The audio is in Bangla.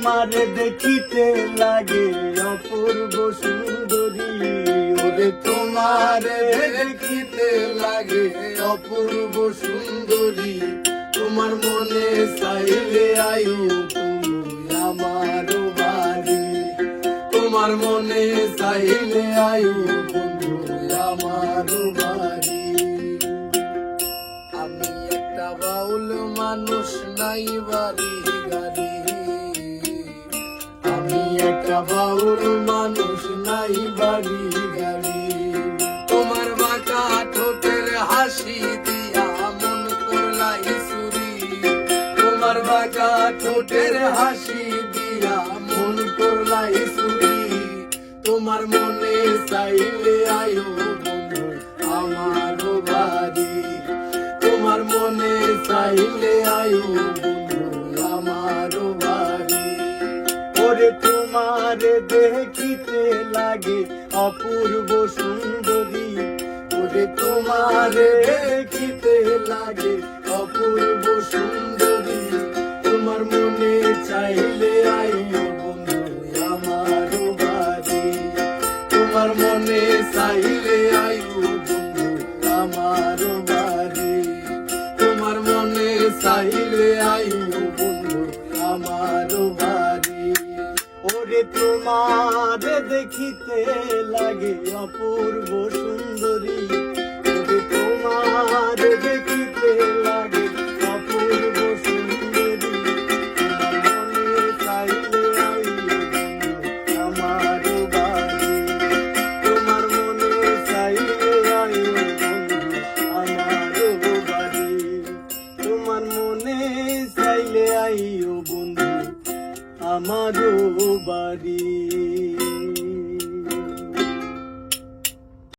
তোমার দেখিতে লাগে অপূর্ব সুন্দরী। ওরে তোমার দেখিতে লাগে অপূর্ব সুন্দরী। তোমার মনে চাইলে আয়ু তুমি আমার বাড়ি। তোমার মনে চাইলে আয়ু বন্ধু আমার বাড়ি। আমি একটা বাউল মানুষ, নাই বাড়ি গাড়ি। একটা বাউল মানুষ নাই বাড়ি গাড়ি। তোমার বাঁকা ঠোঁটের হাসি দিয়া মন করলাই সুরি তোমার বাঁকা ঠোঁটের হাসি দিয়া মন করলাই সুরি তোমার মনে চাইলে আয়ো বন্ধু আমার বাড়ি। তোমার মনে চাইলে আয়ু বন্ধু আমার বাড়ি। ওরে তোমার দেখিতে লাগে অপূর্ব সুন্দরী। ওরে তোমার দেখিতে লাগে অপূর্ব সুন্দরী। তোমার মনে চাইলে আয়ু বন্ধু আমার বাড়ি। তোমার মনে চাইলে বন্ধু আমার বাড়ি। তোমার মনে চাইলে আয়ু বন্ধু আমার বাড়ি। তোমার দেখিতে লাগে অপূর্ব সুন্দরী। ওরে তোমার দেখিতে লাগে অপূর্ব সুন্দরী চাইলে আমার বাড়ি তোমার মনে চাইলে আমার বাড়ি তোমার মনে চাইলে আইও বন্ধু। আমারও বাড়ি।